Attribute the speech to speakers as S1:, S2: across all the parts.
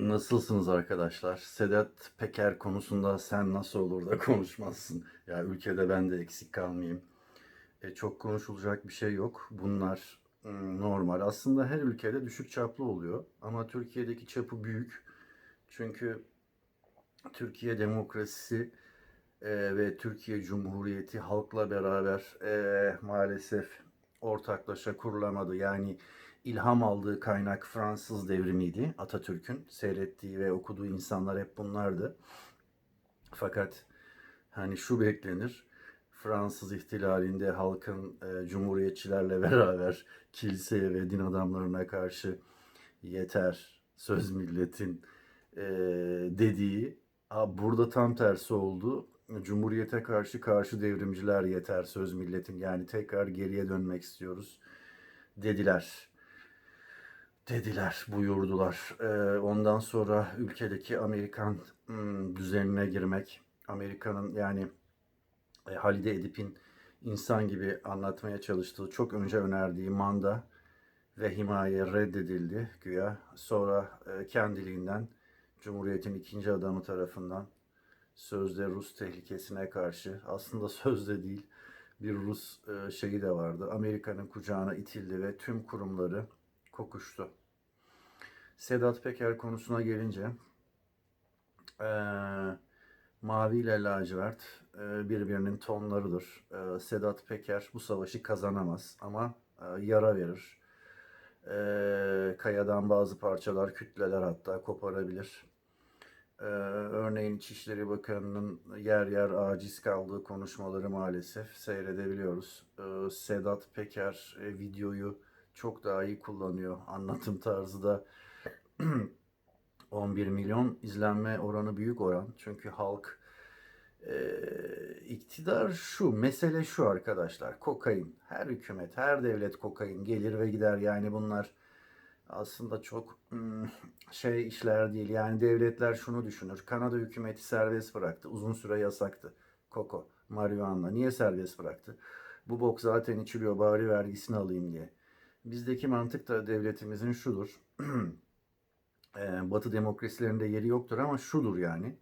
S1: Nasılsınız arkadaşlar? Sedat Peker konusunda sen nasıl olur da konuşmazsın? Ya ülkede ben de eksik kalmayayım. E, çok konuşulacak bir şey yok. Bunlar mm, normal. Aslında her ülkede düşük çaplı oluyor. Ama Türkiye'deki çapı büyük. Çünkü Türkiye demokrasisi e, ve Türkiye Cumhuriyeti halkla beraber e, maalesef ortaklaşa kurulamadı. Yani ilham aldığı kaynak Fransız devrimiydi Atatürk'ün. Seyrettiği ve okuduğu insanlar hep bunlardı. Fakat hani şu beklenir. Fransız ihtilalinde halkın e, cumhuriyetçilerle beraber kiliseye ve din adamlarına karşı yeter söz milletin e, dediği ha, burada tam tersi oldu. Cumhuriyete karşı karşı devrimciler yeter söz milletin yani tekrar geriye dönmek istiyoruz dediler dediler, buyurdular. Ee, ondan sonra ülkedeki Amerikan hmm, düzenine girmek, Amerika'nın yani e, Halide Edip'in insan gibi anlatmaya çalıştığı, çok önce önerdiği manda ve himaye reddedildi güya. Sonra e, kendiliğinden Cumhuriyet'in ikinci adamı tarafından sözde Rus tehlikesine karşı, aslında sözde değil, bir Rus e, şeyi de vardı. Amerika'nın kucağına itildi ve tüm kurumları kokuştu. Sedat Peker konusuna gelince eee mavi ile lacivert eee, birbirinin tonlarıdır. Eee, Sedat Peker bu savaşı kazanamaz ama eee, yara verir. Eee, kayadan bazı parçalar, kütleler hatta koparabilir. Eee, örneğin İçişleri Bakanı'nın yer yer aciz kaldığı konuşmaları maalesef seyredebiliyoruz. Eee, Sedat Peker e, videoyu çok daha iyi kullanıyor. Anlatım tarzı da 11 milyon izlenme oranı büyük oran. Çünkü halk e, iktidar şu, mesele şu arkadaşlar. Kokain. Her hükümet, her devlet kokain gelir ve gider. Yani bunlar aslında çok hmm, şey işler değil. Yani devletler şunu düşünür. Kanada hükümeti serbest bıraktı. Uzun süre yasaktı. Koko, marihuana. Niye serbest bıraktı? Bu bok zaten içiliyor bari vergisini alayım diye. Bizdeki mantık da devletimizin şudur. Ee, Batı demokrasilerinde yeri yoktur ama şudur yani.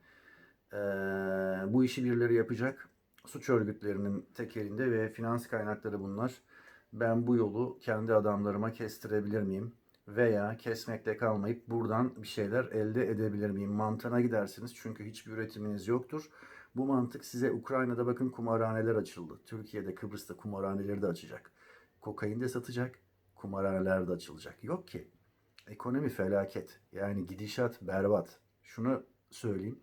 S1: Ee, bu işi birileri yapacak. Suç örgütlerinin tek elinde ve finans kaynakları bunlar. Ben bu yolu kendi adamlarıma kestirebilir miyim? Veya kesmekle kalmayıp buradan bir şeyler elde edebilir miyim? Mantığına gidersiniz çünkü hiçbir üretiminiz yoktur. Bu mantık size Ukrayna'da bakın kumarhaneler açıldı. Türkiye'de, Kıbrıs'ta kumarhaneleri de açacak. Kokain de satacak, kumarhaneler de açılacak. Yok ki. Ekonomi felaket. Yani gidişat berbat. Şunu söyleyeyim.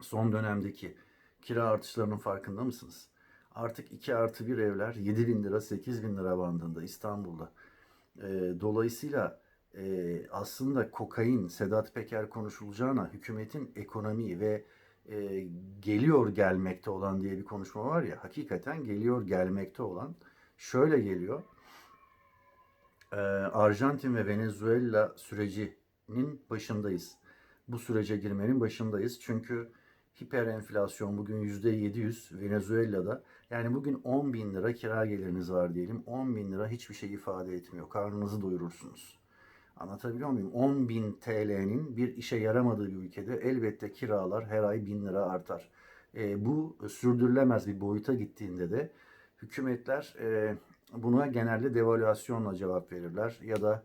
S1: Son dönemdeki kira artışlarının farkında mısınız? Artık 2 artı 1 evler 7 bin lira 8 bin lira bandında İstanbul'da. Ee, dolayısıyla e, aslında kokain, Sedat Peker konuşulacağına hükümetin ekonomi ve e, geliyor gelmekte olan diye bir konuşma var ya hakikaten geliyor gelmekte olan şöyle geliyor. Ee, Arjantin ve Venezuela sürecinin başındayız. Bu sürece girmenin başındayız. Çünkü hiper enflasyon bugün %700 Venezuela'da. Yani bugün 10 bin lira kira geliriniz var diyelim. 10 bin lira hiçbir şey ifade etmiyor. Karnınızı doyurursunuz. Anlatabiliyor muyum? 10 bin TL'nin bir işe yaramadığı bir ülkede elbette kiralar her ay bin lira artar. E, bu sürdürülemez bir boyuta gittiğinde de hükümetler e, buna genelde devalüasyonla cevap verirler ya da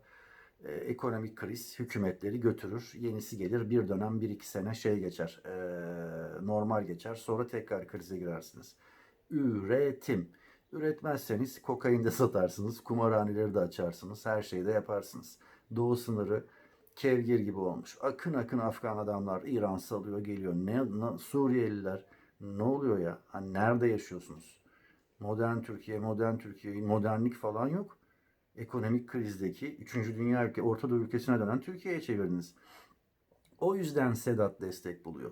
S1: e, ekonomik kriz hükümetleri götürür. Yenisi gelir bir dönem bir iki sene şey geçer e, normal geçer sonra tekrar krize girersiniz. Üretim. Üretmezseniz kokain de satarsınız, kumarhaneleri de açarsınız, her şeyi de yaparsınız. Doğu sınırı kevgir gibi olmuş. Akın akın Afgan adamlar İran salıyor geliyor. Ne, ne Suriyeliler ne oluyor ya? Hani nerede yaşıyorsunuz? Modern Türkiye, modern Türkiye, modernlik falan yok. Ekonomik krizdeki 3. Dünya ülke, Orta Doğu ülkesine dönen Türkiye'ye çevirdiniz. O yüzden Sedat destek buluyor.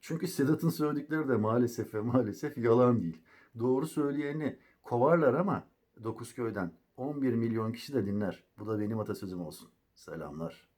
S1: Çünkü Sedat'ın söyledikleri de maalesef ve maalesef yalan değil. Doğru söyleyeni kovarlar ama Dokuzköy'den 11 milyon kişi de dinler. Bu da benim atasözüm olsun. Selamlar.